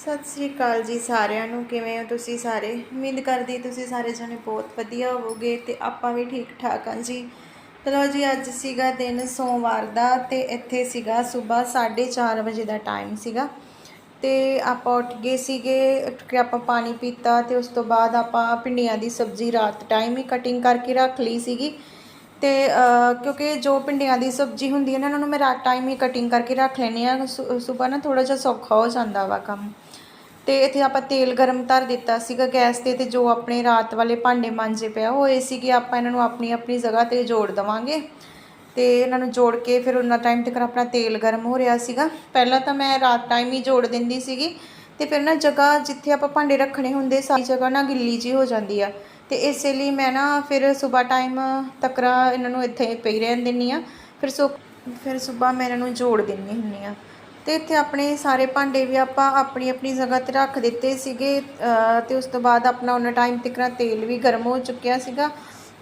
ਸਤਿ ਸ੍ਰੀ ਅਕਾਲ ਜੀ ਸਾਰਿਆਂ ਨੂੰ, ਕਿਵੇਂ ਹੋ ਤੁਸੀਂ ਸਾਰੇ? ਉਮੀਦ ਕਰਦੀ ਤੁਸੀਂ ਸਾਰੇ ਜਣੇ ਬਹੁਤ ਵਧੀਆ ਹੋਵੋਗੇ ਤੇ ਆਪਾਂ ਵੀ ਠੀਕ ਠਾਕ ਹਾਂ ਜੀ। ਚਲੋ ਜੀ, ਅੱਜ ਸੀਗਾ ਦਿਨ ਸੋਮਵਾਰ ਦਾ ਤੇ ਇੱਥੇ ਸੀਗਾ ਸਵੇਰ 4:30 ਵਜੇ ਦਾ ਟਾਈਮ ਸੀਗਾ। ਤੇ ਆਪਾਂ ਉੱਠ ਗਏ ਸੀਗੇ, ਉੱਠ ਕੇ ਆਪਾਂ ਪਾਣੀ ਪੀਤਾ ਤੇ ਉਸ ਤੋਂ ਬਾਅਦ ਆਪਾਂ ਭਿੰਡੀਆਂ ਦੀ ਸਬਜ਼ੀ ਰਾਤ ਟਾਈਮ ਹੀ ਕਟਿੰਗ ਕਰਕੇ ਰੱਖ ਲਈ ਸੀਗੀ। ਤੇ ਕਿਉਂਕਿ ਜੋ ਭਿੰਡੀਆਂ ਦੀ ਸਬਜ਼ੀ ਹੁੰਦੀ ਹੈ ਨਾ, ਉਹਨਾਂ ਨੂੰ ਮੈਂ ਰਾਤ ਟਾਈਮ ਹੀ ਕਟਿੰਗ ਕਰਕੇ ਰੱਖ ਲੈਂਦੀ ਆ ਸਵੇਰ ਨਾ ਥੋੜਾ ਜਿਹਾ ਸੌਖਾ ਹੋ ਜਾਂਦਾ ਵਾ ਕੰਮ। ਤੇ ਇੱਥੇ ਆਪਾਂ ਤੇਲ ਗਰਮ ਧਰ ਦਿੱਤਾ ਸੀਗਾ ਗੈਸ ਤੇ ਤੇ ਜੋ ਆਪਣੇ ਰਾਤ ਵਾਲੇ ਭਾਂਡੇ ਮਾਂਜੇ ਪਿਆ ਹੋਏ ਸੀਗੇ ਆਪਾਂ ਇਹਨਾਂ ਨੂੰ ਆਪਣੀ ਆਪਣੀ ਜਗ੍ਹਾ ਤੇ ਜੋੜ ਦਵਾਂਗੇ। ਤੇ ਇਹਨਾਂ ਨੂੰ ਜੋੜ ਕੇ ਫਿਰ ਉਹਨਾਂ ਟਾਈਮ ਤੱਕ ਆਪਣਾ ਤੇਲ ਗਰਮ ਹੋ ਰਿਹਾ ਸੀਗਾ। ਪਹਿਲਾਂ ਤਾਂ ਮੈਂ ਰਾਤ ਟਾਈਮ ਹੀ ਜੋੜ ਦਿੰਦੀ ਸੀਗੀ। ਤੇ ਫਿਰ ਨਾ ਜਗ੍ਹਾ ਜਿੱਥੇ ਆਪਾਂ ਭਾਂਡੇ ਰੱਖਣੇ ਹੁੰਦੇ ਸਾਰੀ ਜਗ੍ਹਾ ਨਾ ਗਿੱਲੀ ਜੀ ਹੋ ਜਾਂਦੀ ਆ। ਤੇ ਇਸੇ ਲਈ ਮੈਂ ਨਾ ਫਿਰ ਸਵੇਰ ਟਾਈਮ ਤੱਕਰਾ ਇਹਨਾਂ ਨੂੰ ਇੱਥੇ ਪਈ ਰਹਿਣ ਦਿੰਨੀ ਆ। ਫਿਰ ਸੋ ਫਿਰ ਸਵੇਰ ਮੈਂ ਇਹਨਾਂ ਨੂੰ ਜੋੜ ਦਿੰਨੀ ਹੁੰਨੀ ਆ। ਤੇ ਇੱਥੇ ਆਪਣੇ ਸਾਰੇ ਭਾਂਡੇ ਵੀ ਆਪਾਂ ਆਪਣੀ ਆਪਣੀ ਜਗ੍ਹਾ ਤੇ ਰੱਖ ਦਿੱਤੇ ਸੀਗੇ, ਅਹ, ਤੇ ਉਸ ਤੋਂ ਬਾਅਦ ਆਪਣਾ ਉਹਨਾਂ ਟਾਈਮ ਤੱਕਰਾ ਤੇਲ ਵੀ ਗਰਮ ਹੋ ਚੁੱਕਿਆ ਸੀਗਾ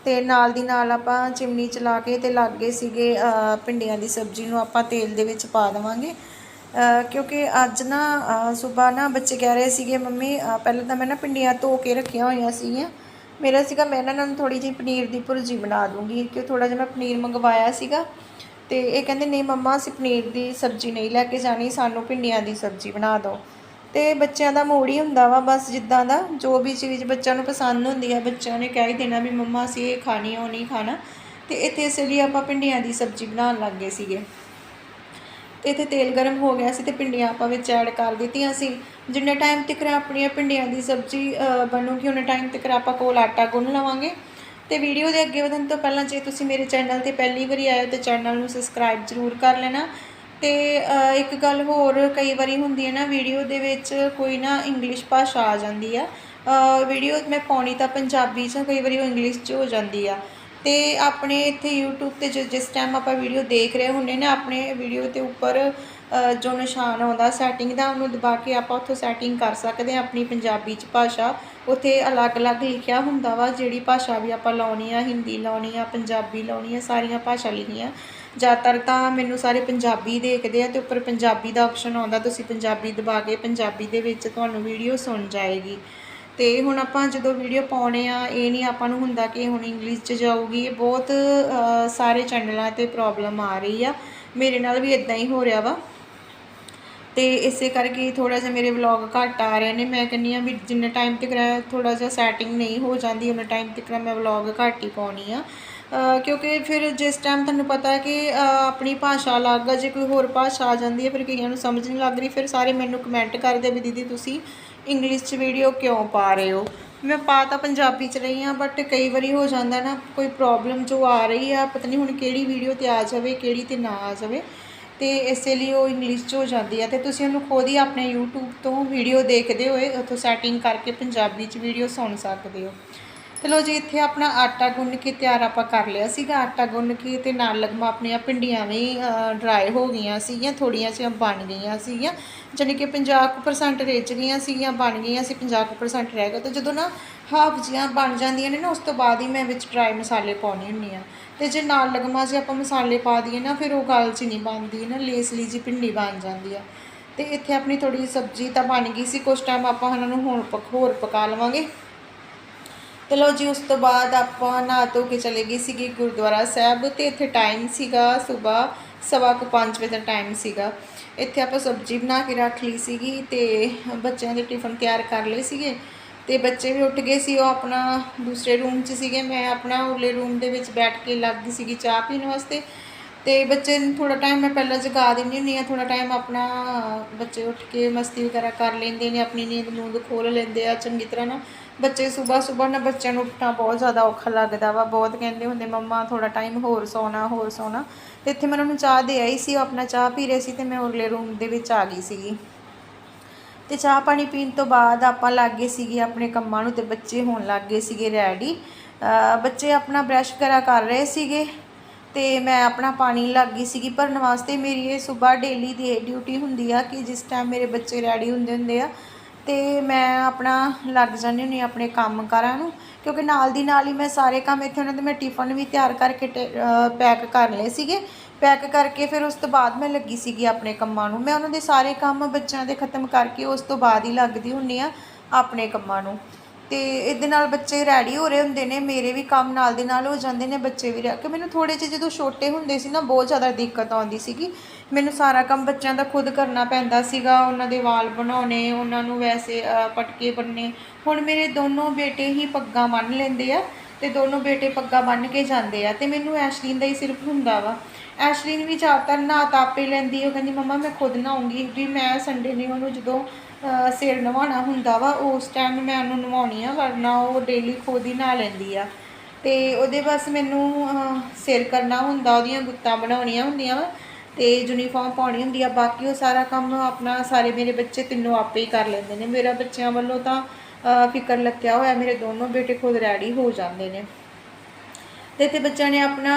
ਤੇ ਨਾਲ ਦੀ ਨਾਲ ਆਪਾਂ ਚਿਮਨੀ ਚਲਾ ਕੇ ਤੇ ਲੱਗ ਗਏ ਸੀਗੇ, ਅਹ, ਭਿੰਡੀਆਂ ਦੀ ਸਬਜ਼ੀ ਨੂੰ ਆਪਾਂ ਤੇਲ ਦੇ ਵਿੱਚ ਪਾ ਦੇਵਾਂਗੇ। ਕਿਉਂਕਿ ਅੱਜ ਨਾ ਸਵੇਰ ਨਾ ਬੱਚੇ ਕਹਿ ਰਹੇ ਸੀਗੇ, ਮੰਮੀ ਪਹਿਲਾਂ ਤਾਂ ਮੈਂ ਨਾ ਭਿੰਡੀਆਂ ਧੋ ਕੇ ਰੱਖੀਆਂ ਹੋਈਆਂ ਸੀਗੀਆਂ। ਮੇਰਾ ਸੀਗਾ, ਮੈਂ ਨਾ ਇਹਨਾਂ ਨੂੰ ਥੋੜੀ ਜਿਹੀ ਪਨੀਰ ਦੀ ਭੁਰਜੀ ਬਣਾ ਦੂੰਗੀ ਕਿ ਥੋੜਾ ਜਿਹਾ ਮੈਂ ਪਨੀਰ ਮੰਗਵਾਇਆ ਸੀਗਾ। ਤੇ ਇਹ ਕਹਿੰਦੇ, ਨਹੀਂ ਮੰਮਾ, ਅਸੀਂ ਪਨੀਰ ਦੀ ਸਬਜ਼ੀ ਨਹੀਂ ਲੈ ਕੇ ਜਾਣੀ, ਸਾਨੂੰ ਭਿੰਡੀਆਂ ਦੀ ਸਬਜ਼ੀ ਬਣਾ ਦਿਓ। ਤੇ ਬੱਚਿਆਂ ਦਾ ਮੂਡ ਹੀ ਹੁੰਦਾ ਵਾ, ਬਸ ਜਿੱਦਾਂ ਦਾ ਜੋ ਵੀ ਚੀਜ਼ ਬੱਚਿਆਂ ਨੂੰ ਪਸੰਦ ਹੁੰਦੀ ਆ, ਬੱਚਿਆਂ ਨੇ ਕਹਿ ਹੀ ਦੇਣਾ ਵੀ ਮੰਮਾ, ਅਸੀਂ ਇਹ ਖਾਣੀ ਆ, ਉਹ ਨਹੀਂ ਖਾਣਾ। ਤੇ ਇੱਥੇ ਇਸ ਲਈ ਆਪਾਂ ਭਿੰਡੀਆਂ ਦੀ ਸਬਜ਼ੀ ਬਣਾਉਣ ਲੱਗ ਗਏ ਸੀਗੇ। ਤੇ ਇੱਥੇ ਤੇਲ ਗਰਮ ਹੋ ਗਿਆ ਸੀ ਤੇ ਭਿੰਡੀਆਂ ਆਪਾਂ ਵਿੱਚ ਐਡ ਕਰ ਦਿੱਤੀਆਂ ਸੀ। ਜਿੰਨੇ ਟਾਈਮ ਤੱਕ ਆਪਣੀਆਂ ਭਿੰਡੀਆਂ ਦੀ ਸਬਜ਼ੀ ਬਣੂਗੀ, ਉਹਨੇ ਟਾਈਮ ਤੱਕ ਆਪਾਂ ਕੋਲ ਆਟਾ ਗੁੰਨ ਲਵਾਂਗੇ। ਤੇ ਵੀਡੀਓ ਦੇ ਅੱਗੇ ਵਧਣ ਤੋਂ ਪਹਿਲਾਂ ਜੇ ਤੁਸੀਂ ਮੇਰੇ ਚੈਨਲ ਤੇ ਪਹਿਲੀ ਵਾਰੀ ਆਏ ਹੋ ਤੇ ਚੈਨਲ ਨੂੰ ਸਬਸਕ੍ਰਾਈਬ ਜ਼ਰੂਰ ਕਰ ਲੈਣਾ। ਤੇ ਇੱਕ ਗੱਲ ਹੋਰ ਕਈ ਵਾਰੀ ਹੁੰਦੀ ਹੈ ਨਾ, ਵੀਡੀਓ ਦੇ ਵਿੱਚ ਕੋਈ ਨਾ ਇੰਗਲਿਸ਼ ਭਾਸ਼ਾ ਆ ਜਾਂਦੀ ਆ। ਵੀਡੀਓ ਮੈਂ ਪਾਉਣੀ ਤਾਂ ਪੰਜਾਬੀ 'ਚ, ਕਈ ਵਾਰੀ ਉਹ ਇੰਗਲਿਸ਼ 'ਚ ਹੋ ਜਾਂਦੀ ਆ। ਤੇ ਆਪਣੇ ਇੱਥੇ YouTube ਤੇ ਜਿ- ਜਿਸ ਟਾਈਮ ਆਪਾਂ ਵੀਡੀਓ ਦੇਖ ਰਹੇ ਹੁੰਦੇ ਨੇ, ਆਪਣੇ ਵੀਡੀਓ ਦੇ ਉੱਪਰ ਜੋ ਨਿਸ਼ਾਨ ਆਉਂਦਾ ਸੈਟਿੰਗ ਦਾ, ਉਹਨੂੰ ਦਬਾ ਕੇ ਆਪਾਂ ਉੱਥੋਂ ਸੈਟਿੰਗ ਕਰ ਸਕਦੇ ਹਾਂ ਆਪਣੀ ਪੰਜਾਬੀ ਚ ਭਾਸ਼ਾ। ਉੱਥੇ ਅਲੱਗ-ਅਲੱਗ ਲਿਖਿਆ ਹੁੰਦਾ ਵਾ, ਜਿਹੜੀ ਭਾਸ਼ਾ ਵੀ ਆਪਾਂ ਲਾਉਣੀ ਆ, ਹਿੰਦੀ ਲਾਉਣੀ ਆ, ਪੰਜਾਬੀ ਲਾਉਣੀ ਆ, ਸਾਰੀਆਂ ਭਾਸ਼ਾ ਲਿਖੀਆਂ। ਜ਼ਿਆਦਾਤਰ ਤਾਂ ਮੈਨੂੰ ਸਾਰੇ ਪੰਜਾਬੀ ਦੇਖਦੇ ਆ ਤੇ ਉੱਪਰ ਪੰਜਾਬੀ ਦਾ ਆਪਸ਼ਨ ਆਉਂਦਾ, ਤੁਸੀਂ ਪੰਜਾਬੀ ਦਬਾ ਕੇ ਪੰਜਾਬੀ ਦੇ ਵਿੱਚ ਤੁਹਾਨੂੰ ਵੀਡੀਓ ਸੁਣ ਜਾਏਗੀ। ਤੇ ਹੁਣ ਆਪਾਂ ਜਦੋਂ ਵੀਡੀਓ ਪਾਉਣੇ ਆ, ਇਹ ਨਹੀਂ ਆਪਾਂ ਨੂੰ ਹੁੰਦਾ ਕਿ ਹੁਣ ਇੰਗਲਿਸ਼ 'ਚ ਜਾਊਗੀ, ਇਹ ਬਹੁਤ ਸਾਰੇ ਚੈਨਲਾਂ ਤੇ ਪ੍ਰੋਬਲਮ ਆ ਰਹੀ ਆ। ਮੇਰੇ ਨਾਲ ਵੀ ਇਦਾਂ ਹੀ ਹੋ ਰਿਹਾ ਵਾ। ਤੇ ਇਸੇ ਕਰਕੇ ਥੋੜਾ ਜਿਹਾ ਮੇਰੇ ਵਲੌਗ ਘੱਟ ਆ ਰਹੇ ਨੇ। ਮੈਂ ਕਹਿੰਨੀ ਆ ਵੀ ਜਿੰਨੇ ਟਾਈਮ ਤੱਕ ਥੋੜਾ ਜਿਹਾ ਸੈਟਿੰਗ ਨਹੀਂ ਹੋ ਜਾਂਦੀ ਉਹਨਾਂ ਟਾਈਮ ਤੱਕ ਮੈਂ ਵਲੌਗ ਘੱਟ ਹੀ ਪਾਉਣੀ ਆ। ਕਿਉਂਕਿ ਫਿਰ ਜਿਸ ਟਾਈਮ ਤੁਹਾਨੂੰ ਪਤਾ ਹੈ ਕਿ ਆਪਣੀ ਭਾਸ਼ਾ ਅਲੱਗ ਆ, ਜੇ ਕੋਈ ਹੋਰ ਭਾਸ਼ਾ ਆ ਜਾਂਦੀ ਹੈ, ਫਿਰ ਕਈਆਂ ਨੂੰ ਸਮਝ ਨਹੀਂ ਲੱਗ ਰਹੀ। ਫਿਰ ਸਾਰੇ ਮੈਨੂੰ ਕਮੈਂਟ ਕਰਦੇ ਵੀ ਦੀਦੀ ਤੁਸੀਂ ਇੰਗਲਿਸ਼ 'ਚ ਵੀਡੀਓ ਕਿਉਂ ਪਾ ਰਹੇ ਹੋ? ਮੈਂ ਪਾ ਤਾਂ ਪੰਜਾਬੀ 'ਚ ਰਹੀ ਹਾਂ ਬਟ ਕਈ ਵਾਰੀ ਹੋ ਜਾਂਦਾ ਨਾ, ਕੋਈ ਪ੍ਰੋਬਲਮ ਜੋ ਆ ਰਹੀ ਆ, ਪਤਾ ਨਹੀਂ ਹੁਣ ਕਿਹੜੀ ਵੀਡੀਓ ਤੇ ਆ ਜਾਵੇ, ਕਿਹੜੀ ਤੇ ਨਾ ਆ ਜਾਵੇ। ਤੇ ਇਸੇ ਲਈ ਉਹ ਇੰਗਲਿਸ਼ 'ਚ ਹੋ ਜਾਂਦੀ ਆ। ਤੇ ਤੁਸੀਂ ਉਹਨੂੰ ਖੁਦ ਹੀ ਆਪਣੇ YouTube ਤੋਂ ਵੀਡੀਓ ਦੇਖਦੇ ਹੋਏ ਉੱਥੋਂ ਸੈਟਿੰਗ ਕਰਕੇ ਪੰਜਾਬੀ 'ਚ ਵੀਡੀਓ ਸੁਣ ਸਕਦੇ ਹੋ। ਚਲੋ ਜੀ, ਇੱਥੇ ਆਪਣਾ ਆਟਾ ਗੁੰਨ ਕੇ ਤਿਆਰ ਆਪਾਂ ਕਰ ਲਿਆ ਸੀਗਾ। ਆਟਾ ਗੁੰਨ ਕੇ ਤੇ ਨਾਲ ਲਗਮਾ ਆਪਣੀਆਂ ਭਿੰਡੀਆਂ ਵੀ ਡਰਾਈ ਹੋ ਗਈਆਂ ਸੀਗੀਆਂ ਥੋੜੀਆਂ ਜਿਹੀਆਂ ਬਣ ਗਈਆਂ ਸੀਗੀਆਂ। ਜਾਣੀ ਕਿ 50% ਰਿੱਝ ਗਈਆਂ ਸੀਗੀਆਂ, ਬਣ ਗਈਆਂ ਸੀ 50% ਰਹਿ ਗਿਆ ਤੇ ਜਦੋਂ ਨਾ ਹਾਫ ਜੀਆਂ ਬਣ ਜਾਂਦੀਆਂ ਨੇ ਨਾ, ਉਸ ਤੋਂ ਬਾਅਦ ਹੀ ਮੈਂ ਵਿੱਚ ਡਰਾਈ ਮਸਾਲੇ ਪਾਉਣੀ ਹੁੰਨੀ ਆ। ਤੇ ਜੇ ਨਾਲ ਲਗਮਾ ਜੇ ਆਪਾਂ ਮਸਾਲੇ ਪਾ ਦਈਏ ਨਾ, ਫਿਰ ਉਹ ਗੱਲ 'ਚ ਨਹੀਂ ਬਣਦੀ ਨਾ ਲੇਸਲੀ ਜੀ ਭਿੰਡੀ ਬਣ ਜਾਂਦੀ ਆ। ਤੇ ਇੱਥੇ ਆਪਣੀ ਥੋੜੀ ਸਬਜ਼ੀ ਤਾਂ ਬਣ ਗਈ ਸੀ ਕੁਝ ਟਾਈਮ ਆਪਾਂ ਇਹਨਾਂ ਨੂੰ ਹੁਣ ਪਕ, ਹੋਰ ਪਕਾ ਲਵਾਂਗੇ। ਤੇ ਲਓ ਜੀ, ਉਸ ਤੋਂ ਬਾਅਦ ਆਪਾਂ ਨਹਾ ਧੋ ਕੇ ਚਲੇ ਗਏ ਸੀਗੇ ਗੁਰਦੁਆਰਾ ਸਾਹਿਬ, ਤੇ ਇੱਥੇ ਟਾਈਮ ਸੀਗਾ ਸਵੇਰ ਸਵਾ ਕੁ ਪੰਜ ਵਜੇ ਦਾ ਟਾਈਮ ਸੀਗਾ। ਇੱਥੇ ਆਪਾਂ ਸਬਜ਼ੀ ਬਣਾ ਕੇ ਰੱਖ ਲਈ ਸੀਗੀ ਤੇ ਬੱਚਿਆਂ ਦੇ ਟਿਫਨ ਤਿਆਰ ਕਰ ਲਏ ਸੀਗੇ। ਤੇ ਬੱਚੇ ਵੀ ਉੱਠ ਗਏ ਸੀ, ਉਹ ਆਪਣਾ ਦੂਸਰੇ ਰੂਮ 'ਚ ਸੀਗੇ, ਮੈਂ ਆਪਣਾ ਉਰਲੇ ਰੂਮ ਦੇ ਵਿੱਚ ਬੈਠ ਕੇ ਲੱਗ ਗਈ ਸੀਗੀ ਚਾਹ ਪੀਣ ਵਾਸਤੇ। ਤੇ ਬੱਚੇ ਨੂੰ ਥੋੜਾ ਟਾਈਮ ਮੈਂ ਪਹਿਲਾਂ ਜਗਾ ਦਿੰਦੀ ਹੁੰਦੀ ਆ ਥੋੜਾ ਟਾਈਮ ਆਪਣਾ ਬੱਚੇ ਉੱਠ ਕੇ ਮਸਤੀ ਵਗੈਰਾ ਕਰ ਲੈਂਦੇ ਨੇ, ਆਪਣੀ ਨੀਂਦ ਨੂੰਦ ਖੋਲ ਲੈਂਦੇ ਆ ਚੰਗੀ ਤਰ੍ਹਾਂ ਨਾ। ਬੱਚੇ ਸਵੇਰ ਸਵੇਰ ਨਾ ਬੱਚਿਆਂ ਨੂੰ ਉੱਠਣਾ ਬਹੁਤ ਜ਼ਿਆਦਾ ਔਖਾ ਲੱਗਦਾ ਵਾ, ਬਹੁਤ ਕਹਿੰਦੇ ਹੁੰਦੇ, ਮੰਮਾ ਥੋੜਾ ਟਾਈਮ ਹੋਰ ਸੌਣਾ ਹੋਰ ਸੌਣਾ। ਤੇ ਇੱਥੇ ਮੈਂ ਉਹਨਾਂ ਨੂੰ ਚਾਹ ਦੇ ਆਈ ਸੀ, ਉਹ ਆਪਣਾ ਚਾਹ ਪੀ ਰਹੇ ਸੀ ਤੇ ਮੈਂ ਉਰਲੇ ਰੂਮ ਦੇ ਵਿੱਚ ਆ ਗਈ ਸੀਗੀ। ਤੇ ਚਾਹ ਪਾਣੀ ਪੀਣ ਤੋਂ ਬਾਅਦ ਆਪਾਂ ਲੱਗ ਗਏ ਸੀਗੇ ਆਪਣੇ ਕੰਮਾਂ ਨੂੰ ਤੇ ਬੱਚੇ ਹੋਣ ਲੱਗ ਗਏ ਸੀਗੇ ਰੈਡੀ। ਬੱਚੇ ਆਪਣਾ ਬ੍ਰਸ਼ ਵਗੈਰਾ ਕਰ ਰਹੇ ਸੀਗੇ ਤੇ ਮੈਂ ਆਪਣਾ ਪਾਣੀ ਲੱਗ ਗਈ ਸੀਗੀ। ਭਰਨ ਵਾਸਤੇ ਮੇਰੀ ਇਹ ਸਵੇਰ ਡੇਲੀ ਦੀ ਇਹ ਡਿਊਟੀ ਹੁੰਦੀ ਆ ਕਿ ਜਿਸ ਟਾਈਮ ਮੇਰੇ ਬੱਚੇ ਰੈਡੀ ਹੁੰਦੇ ਹੁੰਦੇ ਆ ਤੇ ਮੈਂ ਆਪਣਾ ਲੱਗ ਜਾਂਦੀ ਹੁੰਦੀ ਹਾਂ ਆਪਣੇ ਕੰਮ ਕਾਰਾਂ ਨੂੰ, ਕਿਉਂਕਿ ਨਾਲ ਦੀ ਨਾਲ ਹੀ ਮੈਂ ਸਾਰੇ ਕੰਮ ਇੱਥੇ ਉਹਨਾਂ ਦੇ ਮੈਂ ਟਿਫਨ ਵੀ ਤਿਆਰ ਕਰਕੇ ਪੈਕ ਕਰ ਲਏ ਸੀਗੇ। ਪੈਕ ਕਰਕੇ ਫਿਰ ਉਸ ਤੋਂ ਬਾਅਦ ਮੈਂ ਲੱਗੀ ਸੀਗੀ ਆਪਣੇ ਕੰਮਾਂ ਨੂੰ। ਮੈਂ ਉਹਨਾਂ ਦੇ ਸਾਰੇ ਕੰਮ ਬੱਚਿਆਂ ਦੇ ਖਤਮ ਕਰਕੇ ਉਸ ਤੋਂ ਬਾਅਦ ਹੀ ਲੱਗਦੀ ਹੁੰਨੀ ਆ ਆਪਣੇ ਕੰਮਾਂ ਨੂੰ। ਤੇ ਇਹਦੇ ਨਾਲ ਬੱਚੇ ਰੈਡੀ ਹੋ ਰਹੇ ਹੁੰਦੇ ਨੇ, ਮੇਰੇ ਵੀ ਕੰਮ ਨਾਲ ਦੇ ਨਾਲ ਹੋ ਜਾਂਦੇ ਨੇ, ਬੱਚੇ ਵੀ ਰਹਿ ਕਿ ਮੈਨੂੰ ਥੋੜੇ ਜਿਹੇ ਜਦੋਂ ਛੋਟੇ ਹੁੰਦੇ ਸੀ ਨਾ, ਬਹੁਤ ਜ਼ਿਆਦਾ ਦਿੱਕਤ ਆਉਂਦੀ ਸੀਗੀ। ਮੈਨੂੰ ਸਾਰਾ ਕੰਮ ਬੱਚਿਆਂ ਦਾ ਖੁਦ ਕਰਨਾ ਪੈਂਦਾ ਸੀਗਾ, ਉਹਨਾਂ ਦੇ ਵਾਲ ਬਣਾਉਣੇ, ਉਹਨਾਂ ਨੂੰ ਵੈਸੇ ਪਟਕੇ ਬੰਨੇ ਹੁਣ ਮੇਰੇ ਦੋਨੋਂ ਬੇਟੇ ਹੀ ਪੱਗਾਂ ਬੰਨ੍ਹ ਲੈਂਦੇ ਆ ਤੇ ਦੋਨੋਂ ਬੇਟੇ ਪੱਗਾਂ ਬੰਨ੍ਹ ਕੇ ਜਾਂਦੇ ਆ। ਤੇ ਮੈਨੂੰ ਐਸ਼ਲੀਨ ਦਾ ਹੀ ਸਿਰਫ ਹੁੰਦਾ ਵਾ। ਐਸ਼ਲੀਨ ਵੀ ਜ਼ਿਆਦਾਤਰ ਨਹਾ ਤਾਪੇ ਲੈਂਦੀ, ਉਹ ਕਹਿੰਦੀ, ਮੰਮਾ, ਮੈਂ ਖੁਦ ਨਹਾਉਂਗੀ। ਵੀ ਮੈਂ ਸੰਡੇ ਨੂੰ ਉਹਨੂੰ ਜਦੋਂ ਸਿਰ ਨਵਾਉਣਾ ਹੁੰਦਾ ਵਾ, ਉਸ ਟਾਈਮ ਮੈਂ ਉਹਨੂੰ ਨਵਾਉਣੀ ਆ, ਵਰਨਾ ਉਹ ਡੇਲੀ ਖੁਦ ਹੀ ਨਹਾ ਲੈਂਦੀ ਆ। ਤੇ ਉਹਦੇ ਬਸ ਮੈਨੂੰ ਸਿਰ ਕਰਨਾ ਹੁੰਦਾ, ਉਹਦੀਆਂ ਗੁੱਤਾਂ ਬਣਾਉਣੀਆਂ ਹੁੰਦੀਆਂ ਵਾ, ਤੇ ਯੂਨੀਫਾਰਮ ਪਾਉਣੀ ਹੁੰਦੀ ਆ। ਬਾਕੀ ਉਹ ਸਾਰਾ ਕੰਮ ਆਪਣਾ ਸਾਰੇ ਮੇਰੇ ਬੱਚੇ ਤਿੰਨੋਂ ਆਪੇ ਹੀ ਕਰ ਲੈਂਦੇ ਨੇ। ਮੇਰਾ ਬੱਚਿਆਂ ਵੱਲੋਂ ਤਾਂ ਫਿਕਰ ਲੱਗਿਆ ਹੋਇਆ, ਮੇਰੇ ਦੋਨੋਂ ਬੇਟੇ ਖੁਦ ਰੈਡੀ ਹੋ ਜਾਂਦੇ ਨੇ। ਤੇ ਇੱਥੇ ਬੱਚਿਆਂ ਨੇ ਆਪਣਾ